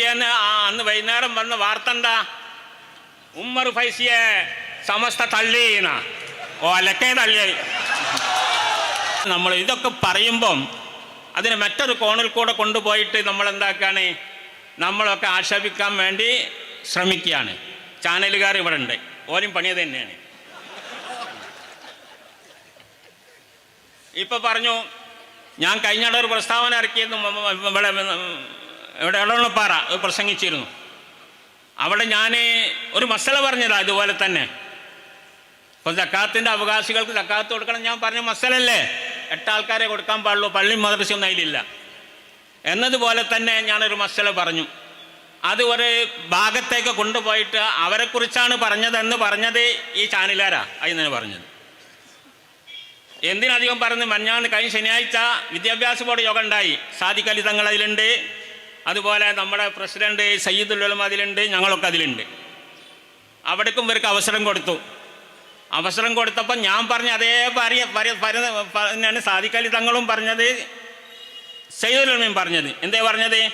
പിറ്റേന്ന് ആ അന്ന് വൈകുന്നേരം വന്ന വാർത്ത എന്താ ഉമ്മർ ഫൈസിയെ സമസ്ത തള്ളി ഓ അലക്കേ തള്ളിയായി നമ്മൾ ഇതൊക്കെ പറയുമ്പം അതിനെ മറ്റൊരു കോണിൽ കൂടെ കൊണ്ടുപോയിട്ട് നമ്മൾ എന്താക്കാണ് നമ്മളൊക്കെ ആക്ഷേപിക്കാൻ വേണ്ടി ശ്രമിക്കുകയാണ്. ചാനലുകാർ ഇവിടെ ഉണ്ട്. ഓരും പണിയത് തന്നെയാണ്. ഇപ്പൊ പറഞ്ഞു ഞാൻ കഴിഞ്ഞ ഒരു പ്രസ്താവന മ- ഇവിടെ ഇവിടെ ഇളവണ്ണപ്പാറ പ്രസംഗിച്ചിരുന്നു. അവിടെ ഞാൻ ഒരു മസല പറഞ്ഞതാ ഇതുപോലെ തന്നെ. ഇപ്പം ജക്കാത്തിന്റെ അവകാശികൾക്ക് ജക്കാത്ത് കൊടുക്കണം ഞാൻ പറഞ്ഞ മസലല്ലേ എട്ടാൾക്കാരെ കൊടുക്കാൻ പാടുള്ളൂ പള്ളി മദ്രസയൊന്നും അതിലില്ല. എന്നതുപോലെ തന്നെ ഞാനൊരു മസല പറഞ്ഞു. അത് ഒരു ഭാഗത്തേക്ക് കൊണ്ടുപോയിട്ട് അവരെക്കുറിച്ചാണ് പറഞ്ഞതെന്ന് പറഞ്ഞത് ഈ ചാനലുകാരാ അതിന് പറഞ്ഞത്. എന്തിനധികം പറഞ്ഞ് മഞ്ഞാണ് കഴിഞ്ഞ ശനിയാഴ്ച വിദ്യാഭ്യാസ ബോർഡ് യോഗം ഉണ്ടായി. സാദിഖ് തങ്ങൾ അതിലുണ്ട്. അതുപോലെ നമ്മുടെ പ്രസിഡന്റ് സയ്യിദുൽ അതിലുണ്ട് ഞങ്ങളൊക്കെ അതിലുണ്ട്. അവിടേക്കും ഇവർക്ക് അവസരം കൊടുത്തു. അവസരം കൊടുത്തപ്പോൾ ഞാൻ പറഞ്ഞ അതേ പറയ പറഞ്ഞാണ് സാദിഖ് തങ്ങളും പറഞ്ഞത് സയ്യിദുൽ ഉള്ളമയും പറഞ്ഞത്. എന്തേ പറഞ്ഞത്?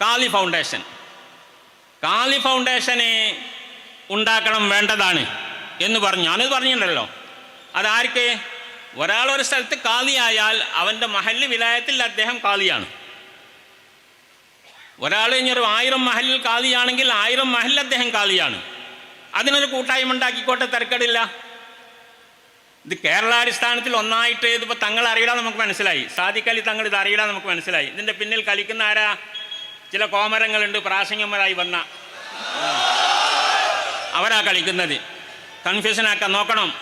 കാലി ഫൗണ്ടേഷൻ. കാലി ഫൗണ്ടേഷന് ഉണ്ടാക്കണം വേണ്ടതാണ് എന്ന് പറഞ്ഞു. ഞാനത് പറഞ്ഞിട്ടുണ്ടല്ലോ. അതാർക്ക്? ഒരാളൊരു ഒരു സ്ഥലത്ത് കാലിയായാൽ അവന്റെ മഹല്ല് വിലായത്തിൽ അദ്ദേഹം കാലിയാണ് ഒരാൾ ഇനിയൊരു ആയിരം മഹലിൽ കാലിയാണെങ്കിൽ ആയിരം മഹലിൽ അദ്ദേഹം കാലിയാണ് അതിനൊരു കൂട്ടായ്മ ഉണ്ടാക്കിക്കോട്ടെ തിരക്കടില്ല. ഇത് കേരളാടിസ്ഥാനത്തിൽ ഒന്നായിട്ട് ഇതിപ്പോൾ തങ്ങൾ അറിയില്ല നമുക്ക് മനസ്സിലായി. സാദിഖലി തങ്ങൾ ഇത് അറിയില്ല നമുക്ക് മനസ്സിലായി. ഇതിന്റെ പിന്നിൽ കളിക്കുന്ന ആരാ? ചില കോമരങ്ങളുണ്ട് പ്രാസംഗന്മാരായി വന്ന. അവരാ കളിക്കുന്നത്. കൺഫ്യൂഷനാക്കാൻ നോക്കണം.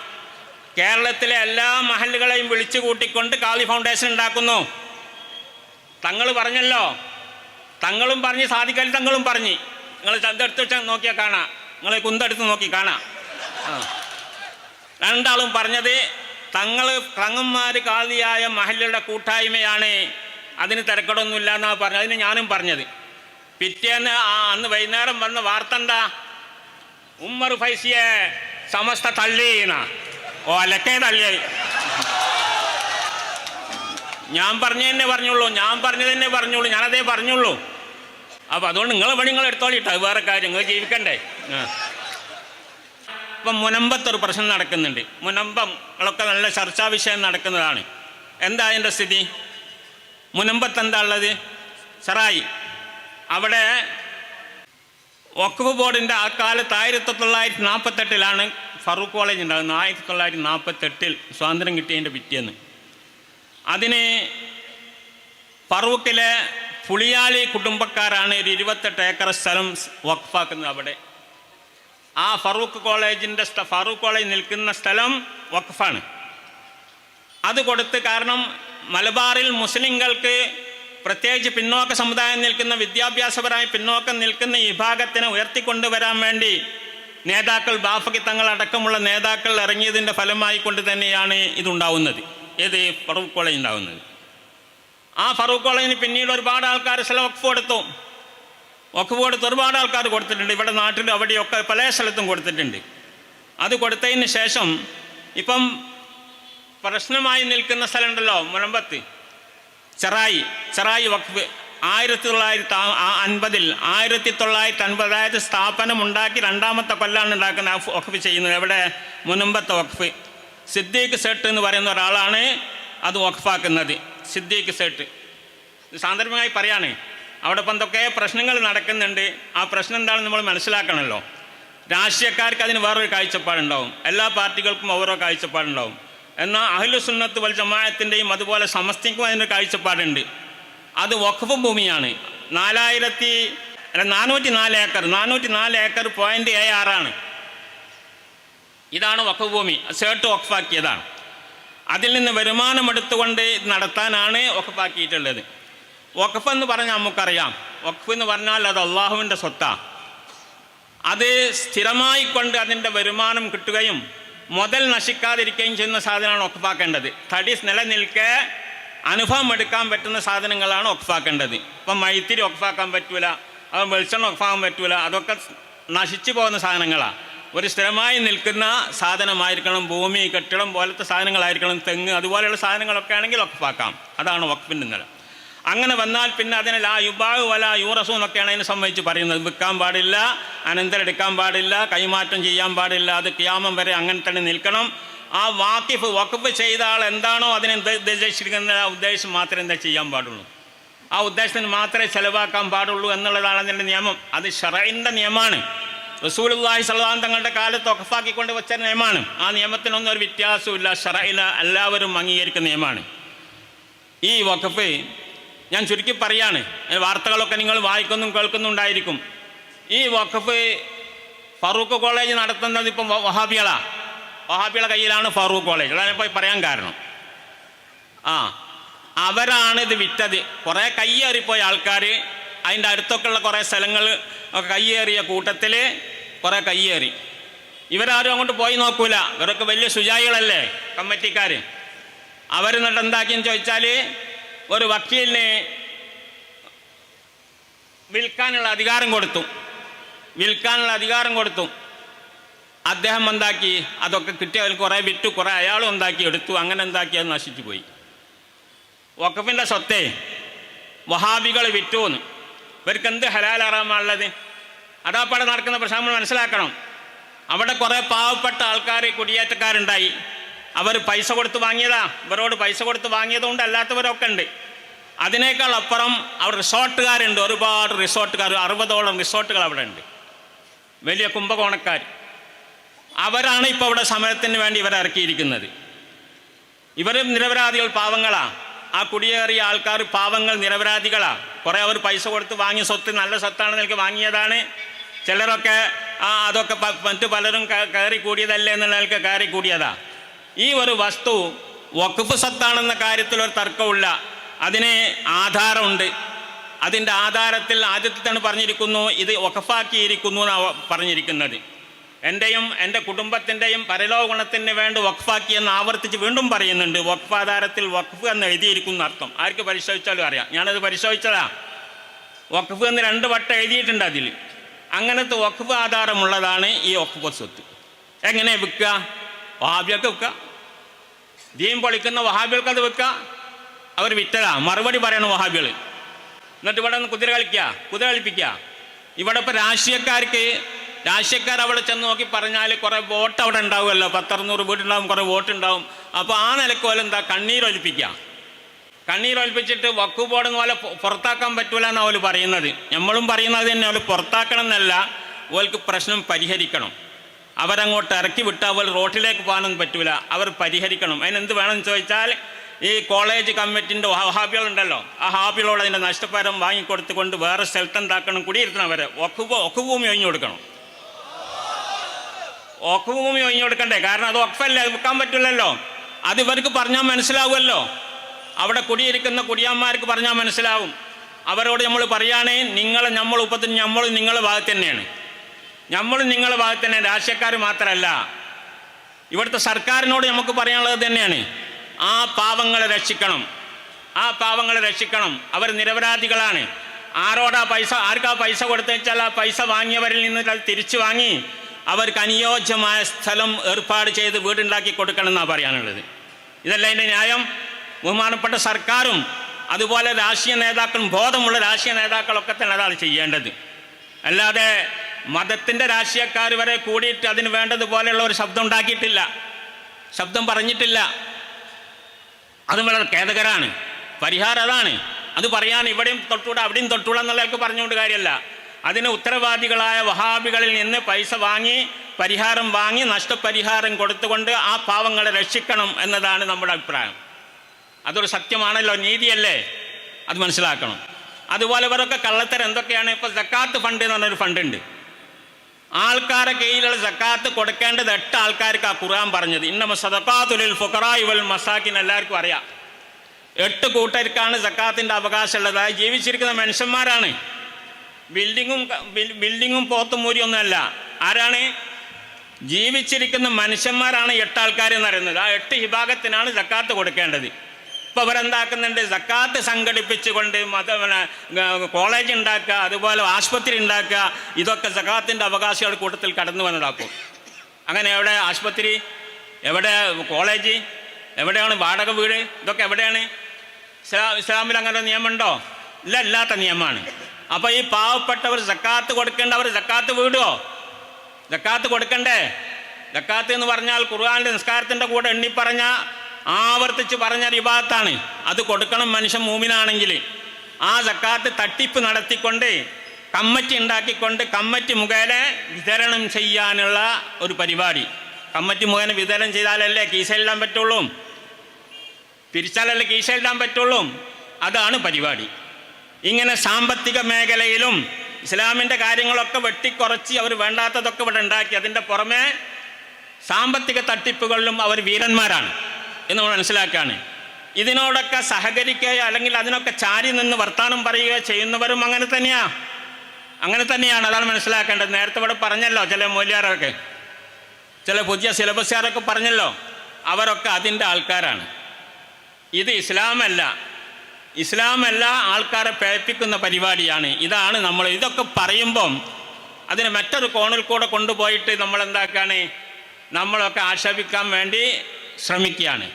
കേരളത്തിലെ എല്ലാ മഹലുകളെയും വിളിച്ചു കൂട്ടിക്കൊണ്ട് കാളി ഫൗണ്ടേഷൻ ഉണ്ടാക്കുന്നു. തങ്ങൾ പറഞ്ഞല്ലോ തങ്ങളും പറഞ്ഞ് സാധിക്കൽ തങ്ങളും പറഞ്ഞ്. നിങ്ങൾ ചന്തെടുത്ത് നോക്കിയാൽ കാണാം. നിങ്ങൾ കുന്തെടുത്ത് നോക്കി കാണാം. രണ്ടാളും പറഞ്ഞത് തങ്ങൾ തങ്ങന്മാർ കാതിയായ മഹലുടെ കൂട്ടായ്മയാണ്. അതിന് തിരക്കടൊന്നുമില്ല എന്നാണ് പറഞ്ഞത്. അതിന് ഞാനും പറഞ്ഞത്. പിറ്റേന്ന് ആ അന്ന് വൈകുന്നേരം വന്ന വാർത്ത എന്താ? ഉമ്മർ ഫൈസിയെ സമസ്ത തള്ളി ഓ അലക്കേ തള്ളിയായി. ഞാൻ പറഞ്ഞതന്നെ പറഞ്ഞുള്ളൂ. ഞാൻ പറഞ്ഞു തന്നെ പറഞ്ഞുള്ളൂ. ഞാനതേ പറഞ്ഞുള്ളൂ. അപ്പൊ അതുകൊണ്ട് നിങ്ങളെ പണി നിങ്ങൾ എടുത്തോളിട്ടോ. അത് വേറെ കാര്യം. നിങ്ങൾ ജീവിക്കണ്ടേ? ഇപ്പം മുനമ്പത്തൊരു പ്രശ്നം നടക്കുന്നുണ്ട്. മുനമ്പങ്ങളൊക്കെ നല്ല ചർച്ചാ വിഷയം നടക്കുന്നതാണ്. എന്താ അതിന്റെ സ്ഥിതി? മുനമ്പത്ത് എന്താ ഉള്ളത്? സറായി അവിടെ വഖഫ് ബോർഡിന്റെ ആ കാലത്ത് ആയിരത്തി തൊള്ളായിരത്തി നാൽപ്പത്തെട്ടിലാണ് ഫറൂഖ് കോളേജ് ഉണ്ടാകുന്നത്. ആയിരത്തി തൊള്ളായിരത്തി നാൽപ്പത്തെട്ടിൽ സ്വാതന്ത്ര്യം കിട്ടിയതിന്റെ പിറ്റേന്ന്. അതിന് ഫറൂഖിലെ പുളിയാളി കുടുംബക്കാരാണ് ഒരു ഇരുപത്തെട്ട് ഏക്കർ സ്ഥലം വഖഫാക്കുന്നത് അവിടെ. ആ ഫറൂഖ് കോളേജിന്റെ ഫറൂഖ് കോളേജ് നിൽക്കുന്ന സ്ഥലം വഖഫാണ്. അത് കൊടുത്ത് കാരണം മലബാറിൽ മുസ്ലിങ്ങൾക്ക് പ്രത്യേകിച്ച് പിന്നോക്ക സമുദായം നിൽക്കുന്ന വിദ്യാഭ്യാസപരമായി പിന്നോക്കം നിൽക്കുന്ന വിഭാഗത്തിനെ ഉയർത്തിക്കൊണ്ടുവരാൻ വേണ്ടി നേതാക്കൾ ബാഫക്കി തങ്ങളടക്കമുള്ള നേതാക്കൾ ഇറങ്ങിയതിന്റെ ഫലമായി കൊണ്ട് തന്നെയാണ് ഇതുണ്ടാവുന്നത്. ഏത് ഫറൂഖ് കോളേജ് ഉണ്ടാവുന്നത്? ആ ഫറൂഖ് കോളേജിന് പിന്നീട് ഒരുപാട് ആൾക്കാർ ചില വഖഫ് കൊടുത്തു. വഖഫ് കൊടുത്ത് ഒരുപാട് ആൾക്കാർ കൊടുത്തിട്ടുണ്ട്. ഇവിടെ നാട്ടിലും അവിടെയൊക്കെ പല സ്ഥലത്തും കൊടുത്തിട്ടുണ്ട്. അത് കൊടുത്തതിന് ശേഷം ഇപ്പം പ്രശ്നമായി നിൽക്കുന്ന സ്ഥലമുണ്ടല്ലോ മുനമ്പത്ത് ചെറായി ചെറായി വഖഫ്. ആയിരത്തി തൊള്ളായിരത്തി അൻപതിൽ ആയിരത്തി തൊള്ളായിരത്തി അൻപത് അതായത് സ്ഥാപനം ഉണ്ടാക്കി രണ്ടാമത്തെ കൊല്ലാണ് ഉണ്ടാക്കുന്ന വഖഫ് ചെയ്യുന്നത്. എവിടെ? മുനമ്പത്തെ വഖഫ്. സിദ്ദീഖ് സെട്ട് എന്ന് പറയുന്ന ഒരാളാണ് അത് വഖഫാക്കുന്നത്. സിദ്ദീഖ് സേട്ട് സാന്ദർഭികമായി പറയാണ്. അവിടെ ഇപ്പം എന്തൊക്കെ പ്രശ്നങ്ങൾ നടക്കുന്നുണ്ട് ആ പ്രശ്നം എന്താണെന്ന് നമ്മൾ മനസ്സിലാക്കണമല്ലോ. രാഷ്ട്രീയക്കാർക്ക് അതിന് വേറൊരു കാഴ്ചപ്പാടുണ്ടാവും. എല്ലാ പാർട്ടികൾക്കും ഓരോ കാഴ്ചപ്പാടുണ്ടാവും. എന്നാൽ അഹ്ലു സുന്നത്ത് വൽ ജമാഅത്തിന്റെയും അതുപോലെ സമസ്തിക്കും അതിന്റെ കാഴ്ചപ്പാടുണ്ട്. അത് വഖഫ് ഭൂമിയാണ്. നാലായിരത്തി അല്ല നാനൂറ്റി നാല് ഏക്കർ നാനൂറ്റി നാല് ഏക്കർ പോയിന്റ് എ ആറാണ്. ഇതാണ് വഖഫ് ഭൂമി. സേട്ട് വഖഫാക്കിയതാണ്. അതിൽ നിന്ന് വരുമാനമെടുത്തുകൊണ്ട് നടത്താനാണ് ഒക്കപ്പാക്കിയിട്ടുള്ളത് വഖഫ് എന്ന് പറഞ്ഞാൽ നമുക്കറിയാം. വഖഫ് എന്ന് പറഞ്ഞാൽ അത് അള്ളാഹുവിന്റെ സ്വത്താണ് അത് സ്ഥിരമായി കൊണ്ട് അതിന്റെ വരുമാനം കിട്ടുകയും മുതൽ നശിക്കാതിരിക്കുകയും ചെയ്യുന്ന സാധനമാണ് ഒക്കപ്പാക്കേണ്ടത് തടി നിലനിൽക്കെ അനുഭവം എടുക്കാൻ പറ്റുന്ന സാധനങ്ങളാണ് ഒക്കപ്പാക്കേണ്ടത് ഇപ്പം മൈത്തിരി ഒക്കപ്പാക്കാൻ പറ്റൂല അത് വെളിച്ചെണ്ണ ഒക്കപ്പാക്കാൻ പറ്റൂല അതൊക്കെ നശിച്ചു പോകുന്ന സാധനങ്ങളാണ് ഒരു സ്ഥിരമായി നിൽക്കുന്ന സാധനമായിരിക്കണം ഭൂമി കെട്ടിടം പോലത്തെ സാധനങ്ങളായിരിക്കണം തെങ്ങ് അതുപോലെയുള്ള സാധനങ്ങളൊക്കെ ആണെങ്കിൽ ഒക്കപ്പാക്കാം അതാണ് വഖഫിന്റെ നില. അങ്ങനെ വന്നാൽ പിന്നെ അതിനെ ലാ യുബാവ് വല യൂറസു എന്നൊക്കെയാണ് അതിനെ സംബന്ധിച്ച് പറയുന്നത്. വിൽക്കാൻ പാടില്ല അനന്തരം എടുക്കാൻ പാടില്ല കൈമാറ്റം ചെയ്യാൻ പാടില്ല അത് ക്യാമം വരെ അങ്ങനെ തന്നെ നിൽക്കണം. ആ വാക്കിഫ് വഖഫ് ചെയ്ത ആൾ എന്താണോ അതിനെ ഉദ്ദ- ഉദ്ദേശിച്ചിരിക്കുന്ന ആ ഉദ്ദേശം മാത്രമേ എന്താ ചെയ്യാൻ പാടുള്ളൂ. ആ ഉദ്ദേശത്തിന് മാത്രമേ ചിലവാക്കാൻ പാടുള്ളൂ എന്നുള്ളതാണ് അതിന്റെ നിയമം. അത് ഷറൈന്റെ നിയമമാണ്. റസൂലുള്ളാഹി സലാം തങ്ങളുടെ കാലത്ത് ഒക്കഫാക്കിക്കൊണ്ട് വെച്ച നിയമമാണ് ആ നിയമത്തിനൊന്നും ഒരു വ്യത്യാസമില്ല ഷറയില എല്ലാവരും അംഗീകരിക്കുന്ന നിയമമാണ് ഈ വഖഫ് ഞാൻ ചുരുക്കി പറയാണ്. വാർത്തകളൊക്കെ നിങ്ങൾ വായിക്കുന്നു കേൾക്കുന്നുണ്ടായിരിക്കും ഈ വഖഫ് ഫറൂഖ് കോളേജ് നടത്തുന്നത് ഇപ്പം വഹാബികളാ. വഹാബികളെ കയ്യിലാണ് ഫറൂഖ് കോളേജ്. അതാണ് ഇപ്പോൾ പറയാൻ കാരണം. ആ അവരാണ് ഇത് വിറ്റത്. കുറേ കയ്യേറിപ്പോയ ആൾക്കാർ അതിന്റെ അടുത്തൊക്കെയുള്ള കുറേ സ്ഥലങ്ങൾ കയ്യേറിയ കൂട്ടത്തിൽ കുറേ കയ്യേറി. ഇവരാരും അങ്ങോട്ട് പോയി നോക്കൂല. ഇവരൊക്കെ വലിയ ശുചായികളല്ലേ കമ്മിറ്റിക്കാർ അവരെന്നിട്ട് എന്താക്കിയെന്ന് ചോദിച്ചാൽ ഒരു വക്കീലിനെ വിൽക്കാനുള്ള അധികാരം കൊടുത്തു. വിൽക്കാനുള്ള അധികാരം കൊടുത്തു. അദ്ദേഹം എന്താക്കി? അതൊക്കെ കിട്ടിയവർ കുറേ വിറ്റു കുറേ അയാളും എന്താക്കി എടുത്തു അങ്ങനെ എന്താക്കി അത് നശിച്ചു പോയി. വഖഫിന്റെ സ്വത്തെ വഹാബികൾ വിറ്റുവെന്ന് ഇവർക്ക് എന്ത് ഹലാലാറാമുള്ളത് അതാപ്പാടെ നടക്കുന്ന പ്രശ്നം നമ്മൾ മനസ്സിലാക്കണം. അവിടെ കുറേ പാവപ്പെട്ട ആൾക്കാർ കുടിയേറ്റക്കാരുണ്ടായി. അവർ പൈസ കൊടുത്ത് വാങ്ങിയതാ. ഇവരോട് പൈസ കൊടുത്ത് വാങ്ങിയതുകൊണ്ട് അല്ലാത്തവരൊക്കെ ഉണ്ട്. അതിനേക്കാൾ അപ്പുറം അവർ റിസോർട്ടുകാരുണ്ട്. ഒരുപാട് റിസോർട്ടുകാർ അറുപതോളം റിസോർട്ടുകൾ അവിടെ ഉണ്ട്. വലിയ കുംഭകോണക്കാർ. അവരാണ് ഇപ്പോൾ ഇവിടെ സമരത്തിന് വേണ്ടി ഇവരെ ഇറക്കിയിരിക്കുന്നത്. ഇവരും നിരപരാധികൾ പാവങ്ങളാണ് ആ കുടിയേറിയ ആൾക്കാർ പാവങ്ങൾ നിരപരാധികളാ. കുറേ അവർ പൈസ കൊടുത്ത് വാങ്ങിയ സ്വത്ത് നല്ല സ്വത്താണെന്ന് എനിക്ക് വാങ്ങിയതാണ്. ചിലരൊക്കെ ആ അതൊക്കെ മറ്റു പലരും കയറി കൂടിയതല്ലേ എന്നുള്ള നിലയ്ക്ക് കയറി കൂടിയതാ. ഈ ഒരു വസ്തു വഖഫ് സ്വത്താണെന്ന കാര്യത്തിൽ ഒരു തർക്കമില്ല അതിന് ആധാരമുണ്ട്. അതിന്റെ ആധാരത്തിൽ ആദ്യത്തിൽ തന്നെ പറഞ്ഞിരിക്കുന്നു ഇത് വഖഫാക്കിയിരിക്കുന്നു എന്നാണ് പറഞ്ഞിരിക്കുന്നത്. എന്റെയും എന്റെ കുടുംബത്തിന്റെയും പരലോക ഗുണത്തിന് വേണ്ടി വഖഫാക്കി എന്ന് ആവർത്തിച്ച് വീണ്ടും പറയുന്നുണ്ട്. വഖഫ് ആധാരത്തിൽ വഖഫ് എന്ന് എഴുതിയിരിക്കുന്ന അർത്ഥം. ആർക്ക് പരിശോധിച്ചാലും അറിയാം. ഞാനത് പരിശോധിച്ചതാ. വഖഫ് എന്ന് രണ്ട് വട്ടം എഴുതിയിട്ടുണ്ട് അതിൽ. അങ്ങനത്തെ വഖഫ് ആധാരമുള്ളതാണ് ഈ വഖഫ് സ്വത്ത്. എങ്ങനെ വിൽക്കുക? വഹാബിയൊക്കെ വിൽക്കുക. ദീൻ പൊളിക്കുന്ന വഹാബികൾക്ക് അത് വിൽക്കുക. അവർ വിറ്റതാ. മറുപടി പറയണം വഹാബികൾ എന്നിട്ട് ഇവിടെ നിന്ന് കുതിര കളിക്കുക. കുതിര കളിപ്പിക്കുക. ഇവിടെ ഇപ്പോൾ രാഷ്ട്രീയക്കാർക്ക് രാഷ്ട്രീയക്കാർ അവിടെ ചെന്ന് നോക്കി പറഞ്ഞാൽ കുറേ വോട്ട് അവിടെ ഉണ്ടാവുമല്ലോ. പത്തറുന്നൂറ് വീട്ടുണ്ടാവും കുറേ വോട്ട് ഉണ്ടാവും അപ്പോൾ ആ നിലയ്ക്ക് പോലെ എന്താ? കണ്ണീരൊലിപ്പിക്കുക. കണ്ണീരൊലിപ്പിച്ചിട്ട് വക്കു ബോർഡെന്ന് പോലെ പുറത്താക്കാൻ പറ്റൂല എന്നാണ് അവർ പറയുന്നത്. നമ്മളും പറയുന്നത് തന്നെ അവർ പുറത്താക്കണം എന്നല്ല ഓൾക്ക് പ്രശ്നം പരിഹരിക്കണം. അവരങ്ങോട്ട് ഇറക്കി വിട്ടാൽ അവർ റോട്ടിലേക്ക് പോകാനൊന്നും പറ്റൂല അവർ പരിഹരിക്കണം. അതിനെന്ത് വേണമെന്ന് ചോദിച്ചാൽ ഈ കോളേജ് കമ്മിറ്റിന്റെ ഹാബികളുണ്ടല്ലോ ആ ഹാബികളോട് അതിന്റെ നഷ്ടപരം വാങ്ങിക്കൊടുത്തുകൊണ്ട് വേറെ സ്ഥലത്ത് ഉണ്ടാക്കണം കുടിയിരുത്തണം അവരെ. ഒക്കുഭൂ ഒക്കുഭൂമി ഒഴിഞ്ഞു കൊടുക്കണം. ഒക്കുഭൂമി ഒഴിഞ്ഞു കൊടുക്കണ്ടേ? കാരണം അത് ഒക്കല്ലേ അത് വിൽക്കാൻ പറ്റില്ലല്ലോ. അത് ഇവർക്ക് പറഞ്ഞാൽ മനസ്സിലാവുമല്ലോ. അവിടെ കുടിയിരിക്കുന്ന കുടിയാന്മാർക്ക് പറഞ്ഞാൽ മനസ്സിലാവും. അവരോട് നമ്മൾ പറയുകയാണേ നിങ്ങൾ നമ്മൾ ഉപത്തിന് നമ്മൾ നിങ്ങളുടെ ഭാഗത്ത് തന്നെയാണ്. നമ്മൾ നിങ്ങളുടെ ഭാഗത്ത് തന്നെ രാഷ്ട്രീയക്കാർ മാത്രമല്ല. ഇവിടുത്തെ സർക്കാരിനോട് നമുക്ക് പറയാനുള്ളത് തന്നെയാണ്. ആ പാവങ്ങളെ രക്ഷിക്കണം. ആ പാവങ്ങളെ രക്ഷിക്കണം. അവർ നിരപരാധികളാണ്. ആരോടാ പൈസ ആർക്കാ പൈസ കൊടുത്തുവെച്ചാൽ ആ പൈസ വാങ്ങിയവരിൽ നിന്ന് തിരിച്ചു വാങ്ങി അവർക്ക് അനുയോജ്യമായ സ്ഥലം ഏർപ്പാട് ചെയ്ത് വീടുണ്ടാക്കി കൊടുക്കണം എന്നാണ് പറയാനുള്ളത്. ഇതല്ല ന്യായം. ബഹുമാനപ്പെട്ട സർക്കാരും അതുപോലെ രാഷ്ട്രീയ നേതാക്കളും ബോധമുള്ള രാഷ്ട്രീയ നേതാക്കളൊക്കെ തന്നെ അതാണ് ചെയ്യേണ്ടത്. അല്ലാതെ മതത്തിന്റെ രാഷ്ട്രീയക്കാർ വരെ കൂടിയിട്ട് അതിന് വേണ്ടതുപോലെയുള്ള ഒരു ശബ്ദം ഉണ്ടാക്കിയിട്ടില്ല. ശബ്ദം പറഞ്ഞിട്ടില്ല. അത് വളരെ ഖേദകരാണ്. പരിഹാരം അതാണ്. അത് പറയാൻ ഇവിടെയും തൊട്ടൂട അവിടെയും തൊട്ടൂട എന്നുള്ളതൊക്കെ പറഞ്ഞുകൊണ്ട് കാര്യമല്ല. അതിന് ഉത്തരവാദികളായ വഹാബികളിൽ നിന്ന് പൈസ വാങ്ങി പരിഹാരം വാങ്ങി നഷ്ടപരിഹാരം കൊടുത്തുകൊണ്ട് ആ പാവങ്ങളെ രക്ഷിക്കണം എന്നതാണ് നമ്മുടെ അഭിപ്രായം. അതൊരു സത്യമാണല്ലോ നീതിയല്ലേ? അത് മനസ്സിലാക്കണം. അതുപോലെ ഇവരൊക്കെ കള്ളത്തരം എന്തൊക്കെയാണ്? ഇപ്പോൾ സക്കാത്ത് ഫണ്ട് എന്ന് പറഞ്ഞൊരു ഫണ്ടുണ്ട് ആൾക്കാരെ കയ്യിലുള്ള സക്കാത്ത് കൊടുക്കേണ്ടത് എട്ട് ആൾക്കാർക്ക് ആ ഖുർആൻ പറഞ്ഞത്. ഇന്ന സദക്കാത്തുലിൽ ഫുഖറായി വൽ മസാക്കിൻ എല്ലാവർക്കും അറിയാം. എട്ട് കൂട്ടർക്കാണ് സക്കാത്തിന്റെ അവകാശമുള്ളത്. അത് ജീവിച്ചിരിക്കുന്ന മനുഷ്യന്മാരാണ്. ബിൽഡിങ്ങും ബിൽഡിങ്ങും പോത്തും മൂരിയൊന്നുമല്ല. ആരാണ്? ജീവിച്ചിരിക്കുന്ന മനുഷ്യന്മാരാണ് എട്ട് ആൾക്കാരെന്ന് പറയുന്നത്. ആ എട്ട് വിഭാഗത്തിനാണ് സക്കാത്ത് കൊടുക്കേണ്ടത്. ഇപ്പോൾ അവരെന്താക്കുന്നുണ്ട് സക്കാത്ത് സംഘടിപ്പിച്ചുകൊണ്ട് മത കോളേജ് ഉണ്ടാക്കുക അതുപോലെ ആശുപത്രി ഉണ്ടാക്കുക ഇതൊക്കെ സക്കാത്തിന്റെ അവകാശികളുടെ കൂട്ടത്തിൽ കടന്നു വന്നതാക്കും. അങ്ങനെ എവിടെ ആശുപത്രി? എവിടെ കോളേജ്? എവിടെയാണ് വാടക വീട്? ഇതൊക്കെ എവിടെയാണ്? ഇസ്ലാ ഇസ്ലാമിൽ അങ്ങനെ നിയമമുണ്ടോ? ഇല്ല ഇല്ലാത്ത നിയമമാണ്. അപ്പോൾ ഈ പാവപ്പെട്ടവർ സക്കാത്ത് കൊടുക്കേണ്ടവർ സക്കാത്ത് വീടോ സക്കാത്ത് കൊടുക്കണ്ടേ? സക്കാത്ത് എന്ന് പറഞ്ഞാൽ ഖുർആാനിന്റെ നിസ്കാരത്തിന്റെ കൂടെ എണ്ണി പറഞ്ഞ ആവർത്തിച്ച് പറഞ്ഞ റിവാത്താണ് അത് കൊടുക്കണം മനുഷ്യൻ മൂമിനാണെങ്കിൽ. ആ സക്കാത്ത് തട്ടിപ്പ് നടത്തിക്കൊണ്ട് കമ്മറ്റി ഉണ്ടാക്കിക്കൊണ്ട് കമ്മറ്റി മുഖേന വിതരണം ചെയ്യാനുള്ള ഒരു പരിപാടി. കമ്മറ്റി മുഖേന വിതരണം ചെയ്താലല്ലേ കീശയിലിടാൻ പറ്റുള്ളൂ. പിരിച്ചാലല്ലേ കീശയിലിടാൻ പറ്റുള്ളൂ. അതാണ് പരിപാടി. ഇങ്ങനെ സാമ്പത്തിക മേഖലയിലും ഇസ്ലാമിന്റെ കാര്യങ്ങളൊക്കെ വെട്ടിക്കുറച്ച് അവർ വേണ്ടാത്തതൊക്കെ ഇവിടെ ഉണ്ടാക്കി. അതിന്റെ പുറമെ സാമ്പത്തിക തട്ടിപ്പുകളിലും അവർ വീരന്മാരാണ്. എന്ന് നമ്മൾ മനസ്സിലാക്കുകയാണ് ഇതിനോടൊക്കെ സഹകരിക്കുകയോ അല്ലെങ്കിൽ അതിനൊക്കെ ചാരി നിന്ന് വർത്താനം പറയുകയോ ചെയ്യുന്നവരും അങ്ങനെ തന്നെയാ. അങ്ങനെ തന്നെയാണ് അതാണ് മനസ്സിലാക്കേണ്ടത്. നേരത്തെ ഇവിടെ പറഞ്ഞല്ലോ ചില മൂല്യാരൊക്കെ. ചില പുതിയ സിലബസുകാരൊക്കെ പറഞ്ഞല്ലോ. അവരൊക്കെ അതിന്റെ ആൾക്കാരാണ്. ഇത് ഇസ്ലാമല്ല. ഇസ്ലാമല്ല ആൾക്കാരെ പേപ്പിക്കുന്ന പരിപാടിയാണ്. ഇതാണ് നമ്മൾ ഇതൊക്കെ പറയുമ്പം അതിനെ മറ്റൊരു കോണിൽ കൂടെ കൊണ്ടുപോയിട്ട് നമ്മൾ എന്താക്കാണ് നമ്മളൊക്കെ ആക്ഷേപിക്കാൻ വേണ്ടി ശ്രമിക്കുകയാണ്.